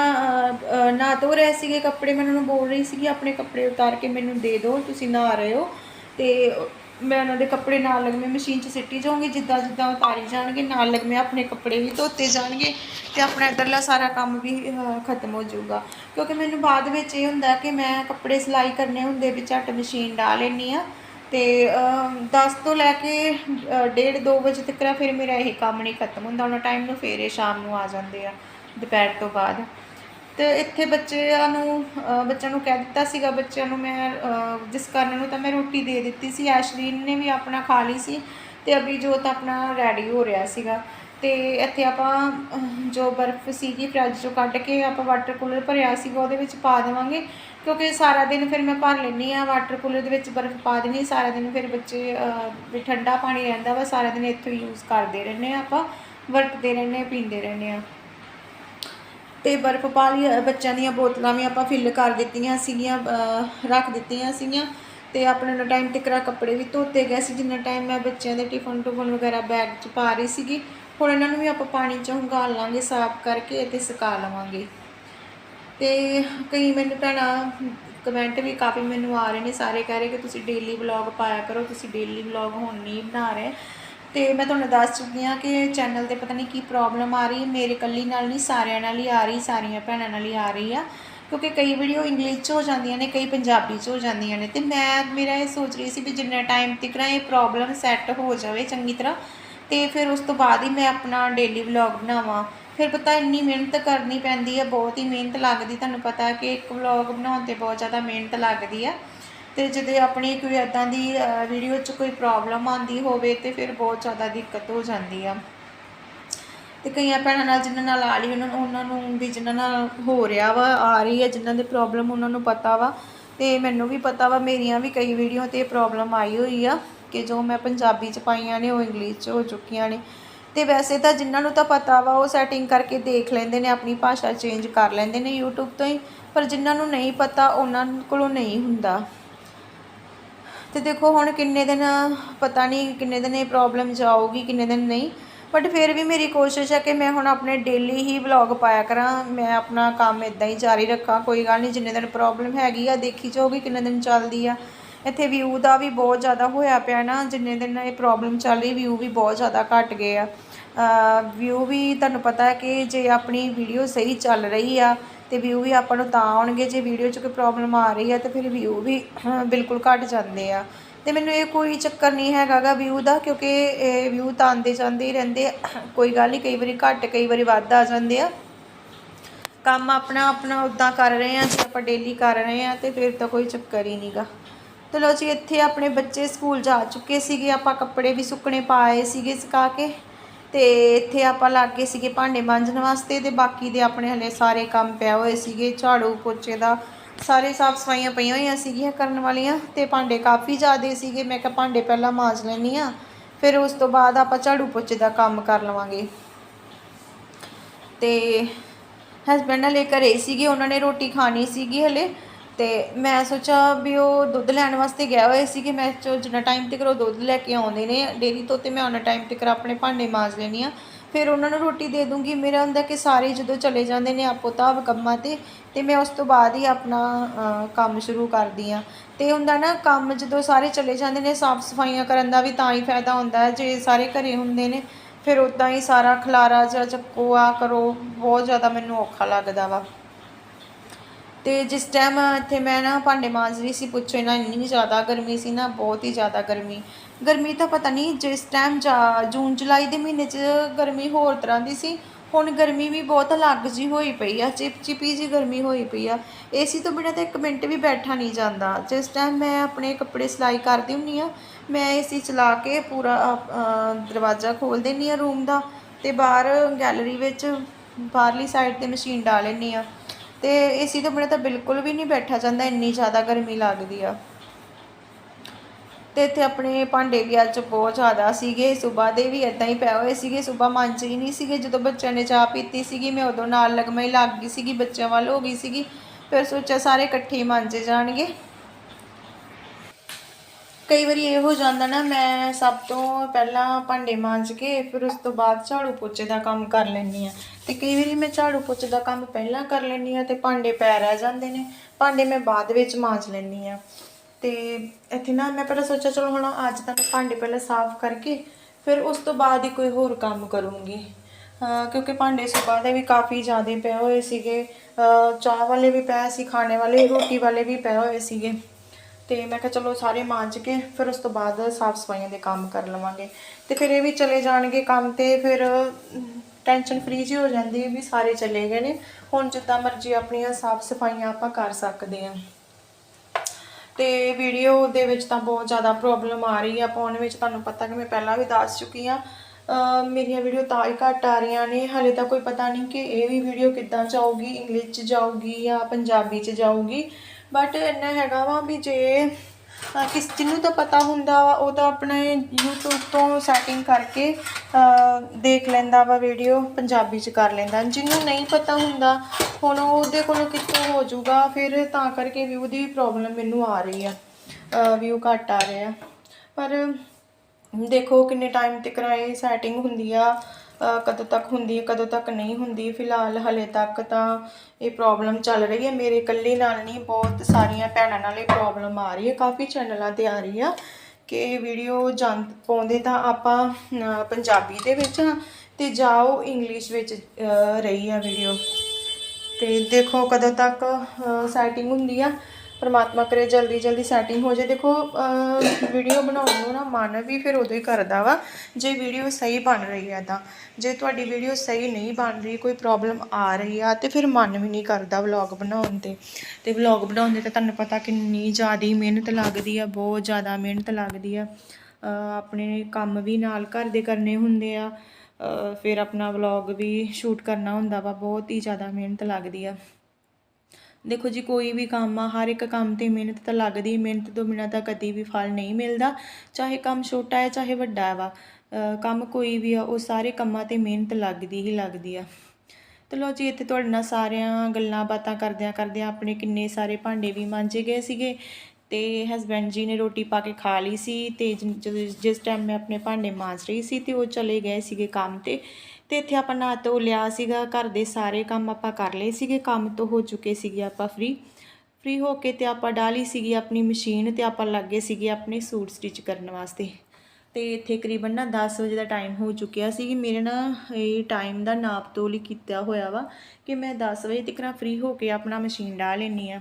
ਨਹਾ ਧੋ ਰਹੇ ਸੀਗੇ ਕੱਪੜੇ, ਮੈਂ ਉਹਨਾਂ ਨੂੰ ਬੋਲ ਰਹੀ ਸੀਗੀ, ਆਪਣੇ ਕੱਪੜੇ ਉਤਾਰ ਕੇ ਮੈਨੂੰ ਦੇ ਦਿਓ, ਤੁਸੀਂ ਨਹਾ ਰਹੇ ਹੋ। ਤੇ ਮੈਂ ਉਹਨਾਂ ਦੇ ਕੱਪੜੇ ਨਾਲ ਲੱਗਵੇਂ ਮਸ਼ੀਨ 'ਚ ਸਿੱਟੀ ਜਾਊਂਗੀ, ਜਿੱਦਾਂ ਜਿੱਦਾਂ ਉਤਾਰੀ ਜਾਣਗੇ, ਨਾਲ ਲੱਗਵੇਂ ਆਪਣੇ ਕੱਪੜੇ ਵੀ ਧੋਤੇ ਜਾਣਗੇ ਤੇ ਆਪਣਾ ਇੱਧਰਲਾ ਸਾਰਾ ਕੰਮ ਵੀ ਖਤਮ ਹੋ ਜਾਊਗਾ। ਕਿਉਂਕਿ ਮੈਨੂੰ ਬਾਅਦ ਵਿੱਚ ਇਹ ਹੁੰਦਾ ਕਿ ਮੈਂ ਕੱਪੜੇ ਸਿਲਾਈ ਕਰਨੇ ਹੁੰਦੇ ਵੀ ਝੱਟ ਮਸ਼ੀਨ ਡਾ ਲੈਣੀ ਆ ਤੇ 10 ਤੋਂ ਲੈ ਕੇ 1:30 2 ਵਜੇ ਤੱਕ ਫਿਰ ਮੇਰਾ ਇਹ ਕੰਮ ਨਹੀਂ ਖਤਮ ਹੁੰਦਾ। ਉਹਨਾਂ ਟਾਈਮ ਨੂੰ ਫੇਰ ਇਹ ਸ਼ਾਮ ਨੂੰ ਆ ਜਾਂਦੇ ਆ। ਦੁਪਹਿਰ ਤੋਂ ਬਾਅਦ। ਤੇ ਇੱਥੇ ਬੱਚਿਆਂ ਨੂੰ ਬੱਚਿਆਂ ਨੂੰ ਕਹਿ ਦਿੱਤਾ ਸੀਗਾ, ਬੱਚਿਆਂ ਨੂੰ ਮੈਂ ਜਿਸ ਕਾਰਨ ਨੂੰ ਤਾਂ ਮੈਂ ਰੋਟੀ ਦੇ ਦਿੱਤੀ ਸੀ। ਐਸ਼ਰੀਨ ਨੇ ਵੀ ਆਪਣਾ ਖਾ ਲਈ ਸੀ ਤੇ ਅਭਿਜੋਤ ਆਪਣਾ ਰੈਡੀ ਹੋ ਰਿਹਾ ਸੀਗਾ। ਤੇ ਇੱਥੇ ਆਪਾਂ ਜੋ ਬਰਫ਼ ਸੀਗੀ ਫਰਿੱਜ ਚੋਂ ਕੱਢ ਕੇ ਆਪਾਂ ਵਾਟਰ ਕੂਲਰ ਭਰਿਆ ਸੀਗਾ, ਉਹਦੇ ਵਿੱਚ ਪਾ ਦੇਵਾਂਗੇ। ਕਿਉਂਕਿ ਸਾਰਾ ਦਿਨ ਫਿਰ ਮੈਂ ਭਰ ਲੈਂਦੀ ਆ ਵਾਟਰ ਕੂਲਰ ਦੇ ਵਿੱਚ ਬਰਫ਼ ਪਾ ਦੇਣੀ ਸਾਰਾ ਦਿਨ ਫਿਰ ਬੱਚੇ ਵੀ ਠੰਡਾ ਪਾਣੀ ਰਹਿੰਦਾ ਵਾ, ਸਾਰਾ ਦਿਨ ਇੱਥੋਂ ਯੂਜ਼ ਕਰਦੇ ਰਹਿੰਦੇ ਆ ਆਪਾਂ, ਵਰਤਦੇ ਰਹਿੰਦੇ ਆ ਪੀਂਦੇ ਰਹਿੰਦੇ ਆ ਤੇ ਬਰਫ਼ ਪਾ ਲਈ ਬੱਚਿਆਂ ਦੀਆਂ ਬੋਤਲਾਂ ਵੀ ਆਪਾਂ ਫਿਲ ਕਰ ਦਿੱਤੀਆਂ ਸੀਗੀਆਂ ਰੱਖ ਦਿੱਤੀਆਂ ਸੀਗੀਆਂ ਤੇ ਆਪਣੇ ਨਾਲ ਟਾਈਮ ਟਿਕਰਾ ਕੱਪੜੇ ਵੀ ਧੋਤੇ ਗਏ ਸੀ, ਜਿੰਨਾ ਟਾਈਮ ਮੈਂ ਬੱਚਿਆਂ ਦੇ ਟਿਫਨ ਟੁਫਨ ਵਗੈਰਾ ਬੈਗ 'ਚ ਪਾ ਰਹੀ ਸੀਗੀ, ਹੁਣ ਇਹਨਾਂ ਨੂੰ ਵੀ ਆਪਾਂ ਪਾਣੀ 'ਚ ਹੰਗਾਲ ਲਾਂਗੇ, ਸਾਫ਼ ਕਰਕੇ ਤੇ ਸੁਕਾ ਲਵਾਂਗੇ। ਤੇ ਕਈ ਮੈਨੂੰ ਭੈਣਾਂ ਕਮੈਂਟ ਵੀ ਕਾਫੀ ਮੈਨੂੰ ਆ ਰਹੇ ਨੇ, ਸਾਰੇ ਕਹਿ ਰਹੇ ਕਿ ਤੁਸੀਂ ਡੇਲੀ ਵਲੌਗ ਪਾਇਆ ਕਰੋ, ਤੁਸੀਂ ਡੇਲੀ ਵਲੌਗ ਹੁਣ ਨਹੀਂ ਬਣਾ ਰਹੇ। ਤੇ ਮੈਂ ਤੁਹਾਨੂੰ ਦੱਸ ਚੁੱਕੀ ਹਾਂ ਕਿ ਚੈਨਲ ਤੇ ਪਤਾ ਨਹੀਂ ਕੀ ਪ੍ਰੋਬਲਮ ਆ ਰਹੀ ਹੈ ਮੇਰੇ ਇਕੱਲੀ ਨਾਲ ਨਹੀਂ, ਸਾਰਿਆਂ ਨਾਲ ਹੀ ਆ ਰਹੀ, ਸਾਰੀਆਂ ਭੈਣਾਂ ਨਾਲ ਹੀ ਆ ਰਹੀ ਆ, ਕਿਉਂਕਿ ਕਈ ਵੀਡੀਓ ਇੰਗਲਿਸ਼ 'ਚ ਹੋ ਜਾਂਦੀਆਂ ਨੇ, ਕਈ ਪੰਜਾਬੀ 'ਚ ਹੋ ਜਾਂਦੀਆਂ ਨੇ, ਤੇ ਮੈਂ, ਮੇਰਾ ਇਹ ਸੋਚ ਰਹੀ ਸੀ ਵੀ ਜਿੰਨਾ ਟਾਈਮ ਤੱਕ ਇਹ ਪ੍ਰੋਬਲਮ ਸੈੱਟ ਹੋ ਜਾਵੇ ਚੰਗੀ ਤਰ੍ਹਾਂ, ਤੇ ਫਿਰ ਉਸ ਤੋਂ ਬਾਅਦ ਹੀ ਮੈਂ ਆਪਣਾ ਡੇਲੀ ਵਲੌਗ ਬਣਾਵਾਂ। ਫਿਰ ਪਤਾ ਇੰਨੀ ਮਿਹਨਤ ਕਰਨੀ ਪੈਂਦੀ ਹੈ ਬਹੁਤ ਹੀ ਮਿਹਨਤ ਲੱਗਦੀ, ਤੁਹਾਨੂੰ ਪਤਾ ਕਿ ਇੱਕ ਵਲੌਗ ਬਣਾਉਣ ਤੇ ਬਹੁਤ ਜ਼ਿਆਦਾ ਮਿਹਨਤ ਲੱਗਦੀ ਆ। ਤੇ ਜਦੋਂ ਆਪਣੀ ਕੋਈ ਇਦਾਂ ਦੀ ਵੀਡੀਓ 'ਚ ਕੋਈ ਪ੍ਰੋਬਲਮ ਆਉਂਦੀ ਹੋਵੇ ਤੇ ਫਿਰ ਬਹੁਤ ਜ਼ਿਆਦਾ ਦਿੱਕਤ ਹੋ ਜਾਂਦੀ ਆ। ਤੇ ਕਈਆਂ ਭੈਣਾਂ ਨਾਲ ਜਿਨ੍ਹਾਂ ਨਾਲ ਆ ਰਹੀ ਉਹਨਾਂ ਨੂੰ ਉਹਨਾਂ ਨੂੰ ਵੀ ਜਿਨ੍ਹਾਂ ਨਾਲ ਹੋ ਰਿਹਾ ਵਾ, ਆ ਰਹੀ ਹੈ ਜਿਨ੍ਹਾਂ ਦੇ ਪ੍ਰੋਬਲਮ ਉਹਨਾਂ ਨੂੰ ਪਤਾ ਵਾ। ਤੇ ਮੈਨੂੰ ਵੀ ਪਤਾ ਵਾ, ਮੇਰੀਆਂ ਵੀ ਕਈ ਵੀਡੀਓ ਤੇ ਪ੍ਰੋਬਲਮ ਆਈ ਹੋਈ ਆ ਕਿ ਜੋ ਮੈਂ ਪੰਜਾਬੀ ਚ ਪਾਈਆਂ ਨੇ, ਉਹ ਇੰਗਲਿਸ਼ ਚ ਹੋ ਚੁੱਕੀਆਂ ਨੇ। ਤੇ ਵੈਸੇ ਤਾਂ ਜਿਨ੍ਹਾਂ ਨੂੰ ਤਾਂ ਪਤਾ ਵਾ, ਉਹ ਸੈਟਿੰਗ ਕਰਕੇ ਦੇਖ ਲੈਂਦੇ ਨੇ, ਆਪਣੀ ਭਾਸ਼ਾ ਚੇਂਜ ਕਰ ਲੈਂਦੇ ਨੇ YouTube ਤੋਂ ਹੀ, ਪਰ ਜਿਨ੍ਹਾਂ ਨੂੰ ਨਹੀਂ ਪਤਾ, ਉਹਨਾਂ ਕੋਲੋਂ ਨਹੀਂ ਹੁੰਦਾ। ਤੇ ਦੇਖੋ ਹੁਣ ਕਿੰਨੇ ਦਿਨ, ਪਤਾ ਨਹੀਂ ਕਿੰਨੇ ਦਿਨ ਇਹ ਪ੍ਰੋਬਲਮ ਜਾਊਗੀ ਕਿੰਨੇ ਦਿਨ ਨਹੀਂ। ਬਟ ਫਿਰ ਵੀ ਮੇਰੀ ਕੋਸ਼ਿਸ਼ ਹੈ ਕਿ ਮੈਂ ਹੁਣ ਆਪਣੇ ਡੇਲੀ ਹੀ ਵਲੌਗ ਪਾਇਆ ਕਰਾਂ। ਮੈਂ ਆਪਣਾ ਕੰਮ ਇਦਾਂ ਹੀ ਜਾਰੀ ਰੱਖਾਂ, ਕੋਈ ਗੱਲ ਨਹੀਂ, ਜਿੰਨੇ ਦਿਨ ਪ੍ਰੋਬਲਮ ਹੈਗੀ ਆ, ਦੇਖੀ ਜਾਊਗੀ ਕਿੰਨੇ ਦਿਨ ਚੱਲਦੀ ਆ। ਇੱਥੇ ਵਿਊ ਦਾ ਵੀ ਬਹੁਤ ਜ਼ਿਆਦਾ ਹੋਇਆ ਪਿਆ ਨਾ, ਜਿੰਨੇ ਦਿਨ ਇਹ ਪ੍ਰੋਬਲਮ ਚੱਲ ਰਹੀ ਵਿਊ ਵੀ ਬਹੁਤ ਜ਼ਿਆਦਾ ਘਟ ਗਏ ਆ। ਵਿਊ ਵੀ ਤੁਹਾਨੂੰ ਪਤਾ ਹੈ ਕਿ ਜੇ ਆਪਣੀ ਵੀਡੀਓ ਸਹੀ ਚੱਲ ਰਹੀ ਆ ਤੇ ਵਿਊ ਵੀ ਆਪਾਂ ਨੂੰ ਤਾਂ ਆਉਣਗੇ, ਜੇ ਵੀਡੀਓ 'ਚ ਕੋਈ ਪ੍ਰੋਬਲਮ ਆ ਰਹੀ ਹੈ ਤਾਂ ਫਿਰ ਵਿਊ ਵੀ ਬਿਲਕੁਲ ਘਟ ਜਾਂਦੇ ਆ। ਤੇ ਮੈਨੂੰ ਇਹ ਕੋਈ ਚੱਕਰ ਨਹੀਂ ਹੈਗਾਗਾ ਵਿਊ ਦਾ, ਕਿਉਂਕਿ ਇਹ ਵਿਊ ਤਾਂ ਆਉਂਦੇ ਜਾਂਦੇ ਹੀ ਰਹਿੰਦੇ ਕੋਈ ਗੱਲ ਨਹੀਂ, ਕਈ ਵਾਰੀ ਘੱਟ, ਕਈ ਵਾਰੀ ਵੱਧ ਆ ਜਾਂਦੇ ਆ। ਕੰਮ ਆਪਣਾ ਆਪਣਾ ਉਦਾਂ ਕਰ ਰਹੇ ਆ, ਜੇ ਆਪਾਂ ਡੇਲੀ ਕਰ ਰਹੇ ਆ ਤੇ ਫਿਰ ਤਾਂ ਕੋਈ ਚੱਕਰ ਹੀ ਨਹੀਂਗਾ ਚਲੋ ਜੀ, ਇੱਥੇ ਆਪਣੇ ਬੱਚੇ ਸਕੂਲ ਜਾ ਚੁੱਕੇ ਸੀਗੇ, ਆਪਾਂ ਕੱਪੜੇ ਵੀ ਸੁੱਕਣੇ ਪਾਏ ਸੀਗੇ, ਸੁਕਾ ਕੇ। ਤੇ ਇੱਥੇ ਆਪਾਂ ਲੱਗ ਗਏ ਸੀਗੇ ਭਾਂਡੇ ਮਾਂਜਣ ਵਾਸਤੇ ਤੇ ਬਾਕੀ ਦੇ ਆਪਣੇ ਹਲੇ ਸਾਰੇ ਕੰਮ ਪਿਆ ਹੋਏ ਸੀਗੇ, ਝਾੜੂ ਪੋਚੇ ਦਾ, ਸਾਰੇ ਸਾਫ਼ ਸਫਾਈਆਂ ਪਈਆਂ ਹੋਈਆਂ ਸੀਗੀਆਂ ਕਰਨ ਵਾਲੀਆਂ ਤੇ ਭਾਂਡੇ ਕਾਫੀ ਜ਼ਿਆਦੇ ਸੀਗੇ, ਮੈਂ ਕਿਹਾ ਭਾਂਡੇ ਪਹਿਲਾਂ ਮਾਂਜ ਲੈਣੀ ਆ ਫਿਰ ਉਸ ਤੋਂ ਬਾਅਦ ਆਪਾਂ ਝਾੜੂ ਪੋਚੇ ਦਾ ਕੰਮ ਕਰ ਲਵਾਂਗੇ। ਤੇ ਹਸਬੈਂਡ ਹਲੇ ਘਰੇ ਸੀਗੇ, ਉਹਨਾਂ ਨੇ ਰੋਟੀ ਖਾਣੀ ਸੀਗੀ ਹਲੇ ਤੇ ਮੈਂ ਸੋਚਿਆ ਵੀ ਉਹ ਦੁੱਧ ਲੈਣ ਵਾਸਤੇ ਗਿਆ ਹੋਏ ਸੀ ਕਿ ਮੈਂ ਚੋ ਜਿੰਨਾ ਟਾਈਮ ਤੱਕ ਉਹ ਦੁੱਧ ਲੈ ਕੇ ਆਉਂਦੇ ਨੇ ਡੇਅਰੀ ਤੋਂ ਤੇ ਮੈਂ ਉਹਨਾਂ ਟਾਈਮ ਤੱਕ ਆਪਣੇ ਭਾਂਡੇ ਮਾਂਜ ਲੈਣੀ ਆ ਫਿਰ ਉਹਨਾਂ ਨੂੰ ਰੋਟੀ ਦੇ ਦੂੰਗੀ। ਮੇਰਾ ਹੁੰਦਾ ਕਿ ਸਾਰੇ ਜਦੋਂ ਚਲੇ ਜਾਂਦੇ ਨੇ ਆਪੋ ਤਾਂ ਕੰਮਾਂ ਤੇ ਤੇ ਮੈਂ ਉਸ ਤੋਂ ਬਾਅਦ ਹੀ ਆਪਣਾ ਕੰਮ ਸ਼ੁਰੂ ਕਰਦੀ ਆ ਤੇ ਹੁੰਦਾ ਨਾ, ਕੰਮ ਜਦੋਂ ਸਾਰੇ ਚਲੇ ਜਾਂਦੇ ਨੇ, ਸਾਫ਼ ਸਫਾਈਆਂ ਕਰਨ ਦਾ ਵੀ ਤਾਂ ਹੀ ਫਾਇਦਾ ਹੁੰਦਾ ਜੇ ਸਾਰੇ ਘਰੇ ਹੁੰਦੇ ਨੇ, ਫਿਰ ਉਦਾਂ ਹੀ ਸਾਰਾ ਖਲਾਰਾ ਜਿਹਾ ਚੱਕੋ ਆ ਕਰੋ, ਬਹੁਤ ਜ਼ਿਆਦਾ ਮੈਨੂੰ ਔਖਾ ਲੱਗਦਾ ਵਾ। ਤੇ ਜਿਸ ਟਾਈਮ ਇੱਥੇ ਮੈਂ ਨਾ ਭਾਂਡੇ ਮਾਂਜ ਰਹੀ ਸੀ, ਪੁੱਛੋ ਇਹਨਾਂ ਇੰਨੀ ਜ਼ਿਆਦਾ ਗਰਮੀ ਸੀ ਨਾ, ਬਹੁਤ ਹੀ ਜ਼ਿਆਦਾ ਗਰਮੀ। ਗਰਮੀ ਤਾਂ ਪਤਾ ਨਹੀਂ ਜਿਸ ਟਾਈਮ ਜੂਨ, ਜੁਲਾਈ ਦੇ ਮਹੀਨੇ 'ਚ ਗਰਮੀ ਹੋਰ ਤਰ੍ਹਾਂ ਦੀ ਸੀ। ਹੁਣ ਗਰਮੀ ਵੀ ਬਹੁਤ ਅਲੱਗ ਜੀ ਹੋਈ ਪਈ ਆ ਚਿਪਚਿਪੀ ਜੀ ਗਰਮੀ ਹੋਈ ਪਈ ਆ। ਏਸੀ ਤੋਂ ਬਿਨਾਂ ਤਾਂ ਇੱਕ ਮਿੰਟ ਵੀ ਬੈਠਾ ਨਹੀਂ ਜਾਂਦਾ। ਜਿਸ ਟਾਈਮ ਮੈਂ ਆਪਣੇ ਕੱਪੜੇ ਸਿਲਾਈ ਕਰਦੀ ਹੁੰਨੀ ਆ, ਮੈਂ ਏਸੀ ਚਲਾ ਕੇ ਪੂਰਾ ਦਰਵਾਜ਼ਾ ਖੋਲ ਦਿੰਨੀ ਆ ਰੂਮ ਦਾ ਤੇ ਬਾਹਰ ਗੈਲਰੀ ਵਿੱਚ ਬਾਹਰਲੀ ਸਾਈਡ ਤੇ ਮਸ਼ੀਨ ਡਾਲ ਲੈਂਦੀ ਆ। ਤੇ ਏਸੀ ਤੋਂ ਬਿਨਾਂ ਤਾਂ ਬਿਲਕੁਲ ਵੀ ਨਹੀਂ ਬੈਠਾ ਜਾਂਦਾ, ਇੰਨੀ ਜ਼ਿਆਦਾ ਗਰਮੀ ਲੱਗਦੀ ਆ। ਤੇ ਇੱਥੇ ਆਪਣੇ ਭਾਂਡੇ ਵੀ ਅੱਜ ਬਹੁਤ ਜ਼ਿਆਦਾ ਸੀਗੇ ਸਵੇਰ ਦੇ ਵੀ ਇਦਾਂ ਹੀ ਪਏ ਹੋਏ ਸੀਗੇ ਸਵੇਰ ਮੰਚ ਹੀ ਨਹੀਂ ਸੀਗੇ। ਜਦੋਂ ਬੱਚਿਆਂ ਨੇ ਚਾਹ ਪੀਤੀ ਸੀਗੀ, ਮੈਂ ਉਦੋਂ ਨਾਲ ਲਗਮਈ ਲੱਗ ਗਈ ਸੀਗੀ, ਬੱਚਿਆਂ ਵੱਲ ਹੋ ਗਈ ਸੀਗੀ। ਫਿਰ ਸੋਚਿਆ ਸਾਰੇ ਇਕੱਠੇ ਹੀ ਮੰਜੇ ਜਾਣਗੇ। ਕਈ ਵਾਰੀ ਇਹ ਹੋ ਜਾਂਦਾ ਨਾ, ਮੈਂ ਸਭ ਤੋਂ ਪਹਿਲਾਂ ਭਾਂਡੇ ਮਾਂਜ ਕੇ ਫਿਰ ਉਸ ਤੋਂ ਬਾਅਦ ਝਾੜੂ ਪੋਚੇ ਦਾ ਕੰਮ ਕਰ ਲੈਂਦੀ ਆ ਤੇ ਕਈ ਵਾਰੀ ਮੈਂ ਝਾੜੂ ਪੋਚੇ ਦਾ ਕੰਮ ਪਹਿਲਾਂ ਕਰ ਲੈਂਦੀ ਆ ਤੇ ਭਾਂਡੇ ਪੈ ਰਹਿ ਜਾਂਦੇ ਨੇ, ਭਾਂਡੇ ਮੈਂ ਬਾਅਦ ਵਿੱਚ ਮਾਂਜ ਲੈਂਦੀ ਆ ਤੇ ਇੱਥੇ ਨਾ ਮੈਂ ਪਹਿਲਾਂ ਸੋਚਿਆ, ਚਲੋ ਹੁਣ ਅੱਜ ਤੱਕ ਭਾਂਡੇ ਪਹਿਲਾਂ ਸਾਫ਼ ਕਰਕੇ ਫਿਰ ਉਸ ਤੋਂ ਬਾਅਦ ਹੀ ਕੋਈ ਹੋਰ ਕੰਮ ਕਰੂੰਗੀ। ਕਿਉਂਕਿ ਭਾਂਡੇ ਸੁਬਾਹ ਦੇ ਵੀ ਕਾਫੀ ਜ਼ਿਆਦਾ ਪਏ ਹੋਏ ਸੀਗੇ ਚਾਹ ਵਾਲੇ ਵੀ ਪਏ ਸੀ, ਖਾਣੇ ਵਾਲੇ, ਰੋਟੀ ਵਾਲੇ ਵੀ ਪਏ ਹੋਏ ਸੀਗੇ। ਤੇ ਮੈਂ ਕਿਹਾ ਚਲੋ ਸਾਰੇ ਮਾਂਜ ਕੇ ਫਿਰ ਉਸ ਤੋਂ ਬਾਅਦ ਸਾਫ਼ ਸਫਾਈਆਂ ਦੇ ਕੰਮ ਕਰ ਲਵਾਂਗੇ। ਤੇ ਫਿਰ ਇਹ ਵੀ ਚਲੇ ਜਾਣਗੇ ਕੰਮ ਤੇ, ਫਿਰ ਟੈਨਸ਼ਨ ਫ੍ਰੀ ਜੀ ਹੋ ਜਾਂਦੀ ਵੀ ਸਾਰੇ ਚਲੇ ਗਏ ਨੇ। ਹੁਣ ਜਿੱਦਾਂ ਮਰਜ਼ੀ ਆਪਣੀਆਂ ਸਾਫ਼ ਸਫਾਈਆਂ ਆਪਾਂ ਕਰ ਸਕਦੇ ਹਾਂ। ਤੇ ਵੀਡੀਓ ਦੇ ਵਿੱਚ ਤਾਂ ਬਹੁਤ ਜ਼ਿਆਦਾ ਪ੍ਰੋਬਲਮ ਆ ਰਹੀ ਆ, ਪਾਉਣ ਵਿੱਚ ਤੁਹਾਨੂੰ ਪਤਾ ਕਿ ਮੈਂ ਪਹਿਲਾਂ ਵੀ ਦੱਸ ਚੁੱਕੀ ਆ ਮੇਰੀਆਂ ਵੀਡੀਓ ਤਾਂ ਹੀ ਘੱਟ ਆ ਰਹੀਆਂ ਨੇ, ਹਲੇ ਤਾਂ ਕੋਈ ਪਤਾ ਨਹੀਂ ਕਿ ਇਹ ਵੀ ਵੀਡੀਓ ਕਿੱਦਾਂ ਜਾਊਗੀ ਇੰਗਲਿਸ਼ 'ਚ ਜਾਊਗੀ ਜਾਂ ਪੰਜਾਬੀ 'ਚ ਜਾਊਗੀ। ਬਟ ਇੰਨਾ ਹੈਗਾ ਵਾ ਵੀ ਜੇ ਕਿਸ, ਜਿਹਨੂੰ ਤਾਂ ਪਤਾ ਹੁੰਦਾ ਵਾ, ਉਹ ਤਾਂ ਆਪਣੇ YouTube ਤੋਂ ਸੈਟਿੰਗ ਕਰਕੇ ਦੇਖ ਲੈਂਦਾ ਵਾ ਵੀਡੀਓ ਪੰਜਾਬੀ 'ਚ ਕਰ ਲੈਂਦਾ। ਜਿਹਨੂੰ ਨਹੀਂ ਪਤਾ ਹੁੰਦਾ, ਹੁਣ ਉਹਦੇ ਕੋਲੋਂ ਕਿੱਥੋਂ ਹੋ ਜਾਊਗਾ, ਫਿਰ ਤਾਂ ਕਰਕੇ ਵਿਊ ਦੀ ਪ੍ਰੋਬਲਮ ਮੈਨੂੰ ਆ ਰਹੀ ਆ ਵਿਊ ਘੱਟ ਆ ਰਹੇ। ਆ ਪਰ ਦੇਖੋ ਕਿੰਨੇ ਟਾਈਮ ਤੱਕ ਇਹ ਸੈਟਿੰਗ ਹੁੰਦੀ ਆ। ਕਦੋਂ ਤੱਕ ਹੁੰਦੀ ਹੈ, ਕਦੋਂ ਤੱਕ ਨਹੀਂ ਹੁੰਦੀ। ਫਿਲਹਾਲ ਹਲੇ ਤੱਕ ਤਾਂ ਇਹ ਪ੍ਰੋਬਲਮ ਚੱਲ ਰਹੀ ਹੈ। ਮੇਰੇ ਇਕੱਲੇ ਨਾਲ ਨਹੀਂ, ਬਹੁਤ ਸਾਰੀਆਂ ਭੈਣਾਂ ਨਾਲ ਇਹ ਪ੍ਰੋਬਲਮ ਆ ਰਹੀ ਹੈ। ਕਾਫੀ ਚੈਨਲਾਂ ਤੇ ਆ ਰਹੀ ਆ ਕਿ ਵੀਡੀਓ ਜਾਂ ਪਾਉਂਦੇ ਤਾਂ ਆਪਾਂ ਪੰਜਾਬੀ ਦੇ ਵਿੱਚ ਆ ਤੇ ਜਾਓ ਇੰਗਲਿਸ਼ ਵਿੱਚ ਰਹੀ ਆ ਵੀਡੀਓ ਤੇ ਦੇਖੋ ਕਦੋਂ ਤੱਕ ਸੈਟਿੰਗ ਹੁੰਦੀ ਆ। ਪਰਮਾਤਮਾ ਕਰੇ, ਜਲਦੀ ਜਲਦੀ ਸੈਟਿੰਗ ਹੋ ਜਾਏ। ਦੇਖੋ ਵੀਡੀਓ ਬਣਾਉਣ ਨੂੰ ਨਾ ਮਨ ਵੀ ਫਿਰ ਉਦੋਂ ਹੀ ਕਰਦਾ ਵਾ, ਜੇ ਵੀਡੀਓ ਸਹੀ ਬਣ ਰਹੀ ਹੈ ਤਾਂ। ਜੇ ਤੁਹਾਡੀ ਵੀਡੀਓ ਸਹੀ ਨਹੀਂ ਬਣ ਰਹੀ, ਕੋਈ ਪ੍ਰੋਬਲਮ ਆ ਰਹੀ ਆ, ਤੇ ਫਿਰ ਮਨ ਵੀ ਨਹੀਂ ਕਰਦਾ ਵਲੌਗ ਬਣਾਉਣ ਤੇ। ਤੇ ਵਲੌਗ ਬਣਾਉਣ ਦੇ ਤਾਂ ਤੁਹਾਨੂੰ ਪਤਾ ਕਿੰਨੀ ਜ਼ਿਆਦਾ ਮਿਹਨਤ ਲੱਗਦੀ ਆ, ਬਹੁਤ ਜ਼ਿਆਦਾ ਮਿਹਨਤ ਲੱਗਦੀ ਆ। ਆਪਣੇ ਕੰਮ ਵੀ ਨਾਲ ਘਰ ਦੇ ਕਰਨੇ ਹੁੰਦੇ ਆ। ਫਿਰ ਆਪਣਾ ਵਲੌਗ ਵੀ ਸ਼ੂਟ ਕਰਨਾ ਹੁੰਦਾ ਵਾ, ਬਹੁਤ ਹੀ ਜ਼ਿਆਦਾ ਮਿਹਨਤ ਲੱਗਦੀ ਆ। ਦੇਖੋ ਜੀ, ਕੋਈ ਵੀ ਕੰਮ ਆ, ਹਰ ਇੱਕ ਕੰਮ ਤੇ ਮਿਹਨਤ ਤਾਂ ਲੱਗਦੀ, ਮਿਹਨਤ ਤੋਂ ਬਿਨਾਂ ਤਾਂ ਕਦੀ ਵੀ ਫਲ ਨਹੀਂ ਮਿਲਦਾ। ਚਾਹੇ ਕੰਮ ਛੋਟਾ ਹੈ, ਚਾਹੇ ਵੱਡਾ ਵਾ ਕੰਮ ਕੋਈ ਵੀ ਆ, ਉਹ ਸਾਰੇ ਕੰਮਾਂ ਤੇ ਮਿਹਨਤ ਲੱਗਦੀ ਹੀ ਲੱਗਦੀ ਆ। ਤੇ ਲੋ ਜੀ, ਇੱਥੇ ਤੁਹਾਡੇ ਨਾਲ ਸਾਰਿਆਂ ਗੱਲਾਂ ਬਾਤਾਂ ਕਰਦਿਆਂ ਕਰਦਿਆਂ ਆਪਣੇ ਕਿੰਨੇ ਸਾਰੇ ਭਾਂਡੇ ਵੀ ਮਾਂਜੇ ਗਏ ਸੀਗੇ। ਤੇ ਹਸਬੈਂਡ ਜੀ ਨੇ ਰੋਟੀ ਪਾ ਕੇ ਖਾ ਲਈ ਸੀ ਤੇ ਜਦੋਂ- ਜਿਸ ਟਾਈਮ ਮੈਂ ਆਪਣੇ ਭਾਂਡੇ ਮਾਂਜ ਰਹੀ ਸੀ ਤੇ ਉਹ ਚਲੇ ਗਏ ਸੀਗੇ ਕੰਮ ਤੇ। ਤੇ ਇੱਥੇ ਆਪਾਂ ਨਾ ਧੋ ਲਿਆ ਸੀਗਾ, ਘਰ ਦੇ ਸਾਰੇ ਕੰਮ ਆਪਾਂ ਕਰ ਲਏ ਸੀਗੇ, ਕੰਮ ਤੋਂ ਹੋ ਚੁੱਕੇ ਸੀਗੇ ਆਪਾਂ ਫ੍ਰੀ ਫ੍ਰੀ ਹੋ ਕੇ ਤੇ ਆਪਾਂ ਡਾਲੀ ਸੀਗੀ ਆਪਣੀ ਮਸ਼ੀਨ ਤੇ ਆਪਾਂ ਲੱਗੇ ਸੀਗੇ ਆਪਣੇ ਸੂਟ ਸਟਿਚ ਕਰਨ ਵਾਸਤੇ। ਤੇ ਇੱਥੇ ਕਰੀਬਨ ਨਾ 10 ਵਜੇ ਦਾ ਟਾਈਮ ਹੋ ਚੁੱਕਿਆ ਸੀ ਕਿ ਮੇਰੇ ਨਾ ਇਹ ਟਾਈਮ ਦਾ ਨਾਪ ਤੋਲ ਹੀ ਕੀਤਾ ਹੋਇਆ ਵਾ ਕਿ ਮੈਂ 10 ਵਜੇ ਤੱਕ ਫ੍ਰੀ ਹੋ ਕੇ ਆਪਣਾ ਮਸ਼ੀਨ ਡਾ ਲੈਣੀ ਆ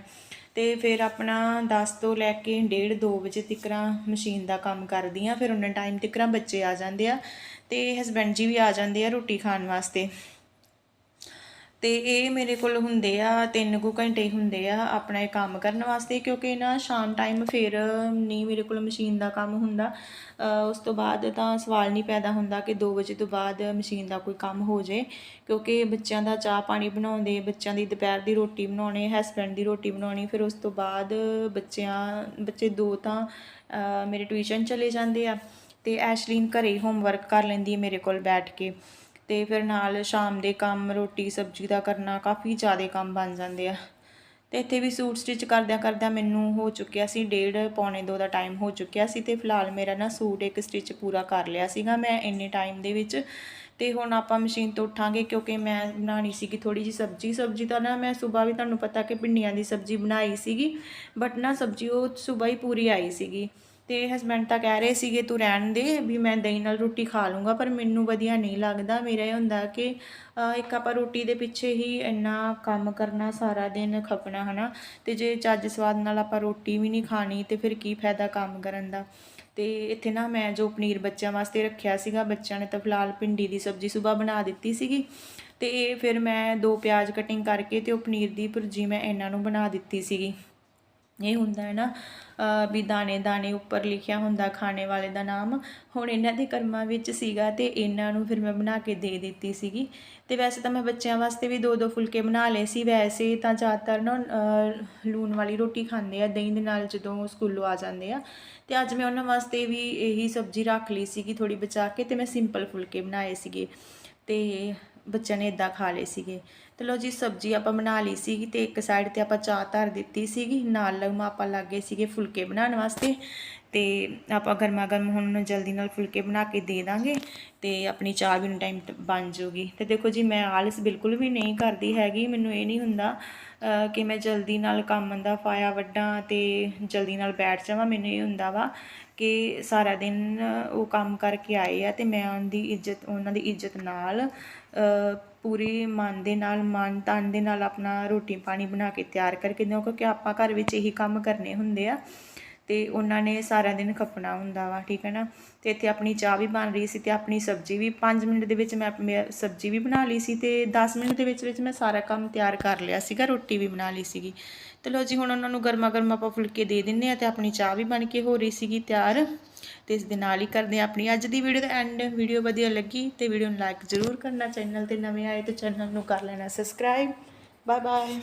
ਤੇ ਫਿਰ ਆਪਣਾ 10 ਤੋਂ ਲੈ ਕੇ 1:30 2 ਵਜੇ ਤੱਕ ਮਸ਼ੀਨ ਦਾ ਕੰਮ ਕਰਦੀ ਆ ਫਿਰ ਉਹਨਾਂ ਟਾਈਮ ਤੱਕ ਬੱਚੇ ਆ ਜਾਂਦੇ ਆ। ਤੇ ਹਸਬੈਂਡ ਜੀ ਵੀ ਆ ਜਾਂਦੇ ਆ ਰੋਟੀ ਖਾਣ ਵਾਸਤੇ। ਤੇ ਇਹ ਮੇਰੇ ਕੋਲ ਹੁੰਦੇ ਆ, ਤਿੰਨ ਕੁ ਘੰਟੇ ਹੁੰਦੇ ਆ ਆਪਣਾ ਇਹ ਕੰਮ ਕਰਨ ਵਾਸਤੇ, ਕਿਉਂਕਿ ਨਾ ਸ਼ਾਮ ਟਾਈਮ ਫਿਰ ਨਹੀਂ ਮੇਰੇ ਕੋਲ ਮਸ਼ੀਨ ਦਾ ਕੰਮ ਹੁੰਦਾ। ਉਸ ਤੋਂ ਬਾਅਦ ਤਾਂ ਸਵਾਲ ਨਹੀਂ ਪੈਦਾ ਹੁੰਦਾ ਕਿ 2 ਵਜੇ ਤੋਂ ਬਾਅਦ ਮਸ਼ੀਨ ਦਾ ਕੋਈ ਕੰਮ ਹੋ ਜੇ, ਕਿਉਂਕਿ ਬੱਚਿਆਂ ਦਾ ਚਾਹ ਪਾਣੀ ਬਣਾਉਂਦੇ, ਬੱਚਿਆਂ ਦੀ ਦੁਪਹਿਰ ਦੀ ਰੋਟੀ ਬਣਾਉਣੀ ਹਸਬੈਂਡ ਦੀ ਰੋਟੀ ਬਣਾਉਣੀ, ਫਿਰ ਉਸ ਤੋਂ ਬਾਅਦ ਬੱਚਿਆਂ, ਬੱਚੇ ਦੋ ਤਾਂ ਮੇਰੇ ਟਿਊਸ਼ਨ ਚਲੇ ਜਾਂਦੇ ਆ। ਤੇ ਐਸ਼ਲੀਨ ਘਰੇ ਹੀ ਹੋਮਵਰਕ ਕਰ ਲੈਂਦੀ ਹੈ ਮੇਰੇ ਕੋਲ ਬੈਠ ਕੇ। ਤੇ ਫਿਰ ਨਾਲ ਸ਼ਾਮ ਦੇ ਕੰਮ, ਰੋਟੀ, ਸਬਜ਼ੀ ਦਾ ਕਰਨਾ ਕਾਫੀ ਜ਼ਿਆਦਾ ਕੰਮ ਬਣ ਜਾਂਦੇ ਆ। ਤੇ ਇੱਥੇ ਵੀ ਸੂਟ ਸਟਿਚ ਕਰਦਿਆਂ ਕਰਦਿਆਂ ਮੈਨੂੰ ਹੋ ਚੁੱਕਿਆ ਸੀ ਡੇਢ, ਪੌਣੇ ਦੋ ਦਾ ਟਾਈਮ ਹੋ ਚੁੱਕਿਆ ਸੀ ਤੇ ਫਿਲਹਾਲ ਮੇਰਾ ਨਾ ਸੂਟ ਇੱਕ ਸਟਿਚ ਪੂਰਾ ਕਰ ਲਿਆ ਸੀਗਾ ਮੈਂ ਇੰਨੇ ਟਾਈਮ ਦੇ ਵਿੱਚ। ਤੇ ਹੁਣ ਆਪਾਂ ਮਸ਼ੀਨ ਤੋਂ ਉੱਠਾਂਗੇ ਕਿਉਂਕਿ ਮੈਂ ਬਣਾਉਣੀ ਸੀਗੀ ਥੋੜੀ ਜੀ ਸਬਜ਼ੀ। ਸਬਜ਼ੀ ਤਾਂ ਨਾ ਮੈਂ ਸਵੇਰ ਵੀ ਤੁਹਾਨੂੰ ਪਤਾ ਕਿ ਭਿੰਡੀਆਂ ਦੀ ਸਬਜ਼ੀ ਬਣਾਈ ਸੀਗੀ ਬਟ ਨਾ ਸਬਜ਼ੀ ਉਹ ਸਵੇਰ ਹੀ ਪੂਰੀ ਆਈ ਸੀਗੀ। ਤੇ ਹਸਬੈਂਡ ਤਾਂ ਕਹਿ ਰਹੇ ਸੀਗੇ, ਤੂੰ ਰਹਿਣ ਦੇ, ਵੀ ਮੈਂ ਦਹੀਂ ਨਾਲ ਰੋਟੀ ਖਾ ਲੂੰਗਾ, ਪਰ ਮੈਨੂੰ ਵਧੀਆ ਨਹੀਂ ਲੱਗਦਾ। ਮੇਰਾ ਇਹ ਹੁੰਦਾ ਕਿ ਇੱਕ ਆਪਾਂ ਰੋਟੀ ਦੇ ਪਿੱਛੇ ਹੀ ਇੰਨਾ ਕੰਮ ਕਰਨਾ, ਸਾਰਾ ਦਿਨ ਖਪਣਾ, ਹਨਾ? ਤੇ ਜੇ ਚੱਜ ਸਵਾਦ ਨਾਲ ਆਪਾਂ ਰੋਟੀ ਵੀ ਨਹੀਂ ਖਾਣੀ, ਤੇ ਫਿਰ ਕੀ ਫਾਇਦਾ ਕੰਮ ਕਰਨ ਦਾ? ਤੇ ਇੱਥੇ ਨਾ ਮੈਂ ਜੋ ਪਨੀਰ ਬੱਚਿਆਂ ਵਾਸਤੇ ਰੱਖਿਆ ਸੀਗਾ, ਬੱਚਿਆਂ ਨੇ ਤਾਂ ਫਿਲਹਾਲ ਭਿੰਡੀ ਦੀ ਸਬਜ਼ੀ ਸਵੇਰ ਬਣਾ ਦਿੱਤੀ ਸੀਗੀ। ਤੇ ਇਹ ਫਿਰ ਮੈਂ ਦੋ ਪਿਆਜ਼ ਕਟਿੰਗ ਕਰਕੇ ਤੇ ਉਹ ਪਨੀਰ ਦੀ ਭੁਰਜੀ ਮੈਂ ਇਹਨਾਂ ਨੂੰ ਬਣਾ ਦਿੱਤੀ ਸੀਗੀ। ਇਹ ਹੁੰਦਾ ਹੈ ਨਾ ਵੀ ਦਾਣੇ ਦਾਣੇ ਉੱਪਰ ਲਿਖਿਆ ਹੁੰਦਾ ਖਾਣੇ ਵਾਲੇ ਦਾ ਨਾਮ। ਹੁਣ ਇਹਨਾਂ ਦੇ ਕਰਮਾਂ ਵਿੱਚ ਸੀਗਾ ਤੇ ਇਹਨਾਂ ਨੂੰ ਫਿਰ ਮੈਂ ਬਣਾ ਕੇ ਦੇ ਦਿੱਤੀ ਸੀਗੀ। ਤੇ ਵੈਸੇ ਤਾਂ ਮੈਂ ਬੱਚਿਆਂ ਵਾਸਤੇ ਵੀ ਦੋ ਦੋ ਫੁਲਕੇ ਬਣਾ ਲਏ ਸੀ। ਵੈਸੇ ਤਾਂ ਜ਼ਿਆਦਾਤਰ ਨਾ ਲੂਣ ਵਾਲੀ ਰੋਟੀ ਖਾਂਦੇ ਆ, ਦਹੀਂ ਦੇ ਨਾਲ ਜਦੋਂ ਸਕੂਲੋਂ ਆ ਜਾਂਦੇ ਆ। ਤੇ ਅੱਜ ਮੈਂ ਉਹਨਾਂ ਵਾਸਤੇ ਵੀ ਇਹੀ ਸਬਜ਼ੀ ਰੱਖ ਲਈ ਸੀਗੀ ਥੋੜੀ ਬਚਾ ਕੇ ਤੇ ਮੈਂ ਸਿੰਪਲ ਫੁਲਕੇ ਬਣਾਏ ਸੀਗੇ। ਤੇ ਬੱਚਿਆਂ ਨੇ ਇਦਾਂ ਖਾ ਲਏ ਸੀਗੇ। ਤੇ ਲੋ ਜੀ, ਸਬਜ਼ੀ ਆਪਾਂ ਬਣਾ ਲਈ ਸੀਗੀ ਤੇ ਇੱਕ ਸਾਈਡ ਤੇ ਆਪਾਂ ਚਾਹ ਧਰ ਦਿੱਤੀ ਸੀਗੀ। ਨਾਲ ਲਗਮਾ ਆਪਾਂ ਲੱਗੇ ਸੀਗੇ ਫੁਲਕੇ ਬਣਾਉਣ ਵਾਸਤੇ। ਤੇ ਆਪਾਂ ਗਰਮਾ ਗਰਮ ਹੁਣ ਜਲਦੀ ਨਾਲ ਫੁਲਕੇ ਬਣਾ ਕੇ ਦੇ ਦਾਂਗੇ ਤੇ ਆਪਣੀ ਚਾਹ ਵੀ ਨੂੰ ਟਾਈਮ ਬਣ ਜਾਊਗੀ ਤੇ ਦੇਖੋ ਜੀ, ਮੈਂ ਆਲਸ ਬਿਲਕੁਲ ਵੀ ਨਹੀਂ ਕਰਦੀ ਹੈਗੀ। ਮੈਨੂੰ ਇਹ ਨਹੀਂ ਹੁੰਦਾ ਕਿ ਮੈਂ ਜਲਦੀ ਨਾਲ ਕੰਮ ਦਾ ਫਾਇਆ ਵੱਡਾਂ ਤੇ ਜਲਦੀ ਨਾਲ ਬੈਠ ਜਾਵਾਂ। ਮੈਨੂੰ ਇਹ ਹੁੰਦਾ ਵਾ ਕਿ ਸਾਰਾ ਦਿਨ ਉਹ ਕੰਮ ਕਰਕੇ ਆਏ ਆ ਤੇ ਮੈਂ ਉਹਨਾਂ ਦੀ ਇੱਜ਼ਤ, ਉਹਨਾਂ ਦੀ ਇੱਜ਼ਤ ਨਾਲ ਪੂਰੀ ਮਨ ਦੇ ਨਾਲ, ਮਨ ਤਨ ਦੇ ਨਾਲ ਆਪਣਾ ਰੋਟੀ ਪਾਣੀ ਬਣਾ ਕੇ ਤਿਆਰ ਕਰਕੇ ਦਿਓ, ਕਿਉਂਕਿ ਆਪਾਂ ਘਰ ਵਿੱਚ ਇਹੀ ਕੰਮ ਕਰਨੇ ਹੁੰਦੇ ਆ ਤੇ ਉਹਨਾਂ ਨੇ ਸਾਰਾ ਦਿਨ ਖਪਣਾ ਹੁੰਦਾ ਵਾ, ਠੀਕ ਹੈ ਨਾ? ਤੇ ਇੱਥੇ ਆਪਣੀ ਚਾਹ ਵੀ ਬਣ ਰਹੀ ਸੀ ਤੇ ਆਪਣੀ ਸਬਜ਼ੀ ਵੀ 5 ਮਿੰਟ ਦੇ ਵਿੱਚ ਮੈਂ ਮੈਂ ਸਬਜ਼ੀ ਵੀ ਬਣਾ ਲਈ ਸੀ ਤੇ 10 ਮਿੰਟ ਦੇ ਵਿੱਚ ਵਿੱਚ ਮੈਂ ਸਾਰਾ ਕੰਮ ਤਿਆਰ ਕਰ ਲਿਆ ਸੀਗਾ, ਰੋਟੀ ਵੀ ਬਣਾ ਲਈ ਸੀਗੀ। ਤੇ ਲੋ ਜੀ, ਹੁਣ ਉਹਨਾਂ ਨੂੰ ਗਰਮਾ ਗਰਮ ਆਪਾਂ ਫੁਲਕੇ ਦੇ ਦਿੰਨੇ ਆ ਤੇ ਆਪਣੀ ਚਾਹ ਵੀ ਬਣ ਕੇ ਹੋ ਰਹੀ ਸੀਗੀ ਤਿਆਰ। ਤੇ ਇਸ ਦੇ ਨਾਲ ਹੀ ਕਰਦੇ ਆ ਆਪਣੀ ਅੱਜ ਦੀ ਵੀਡੀਓ ਦਾ ਐਂਡ ਵੀਡੀਓ ਵਧੀਆ ਲੱਗੀ ਤੇ ਵੀਡੀਓ ਨੂੰ ਲਾਈਕ ਜ਼ਰੂਰ ਕਰਨਾ ਚੈਨਲ ਤੇ ਨਵੇਂ ਆਏ ਤੇ ਚੈਨਲ ਨੂੰ ਕਰ ਲੈਣਾ ਸਬਸਕ੍ਰਾਈਬ ਬਾਏ ਬਾਏ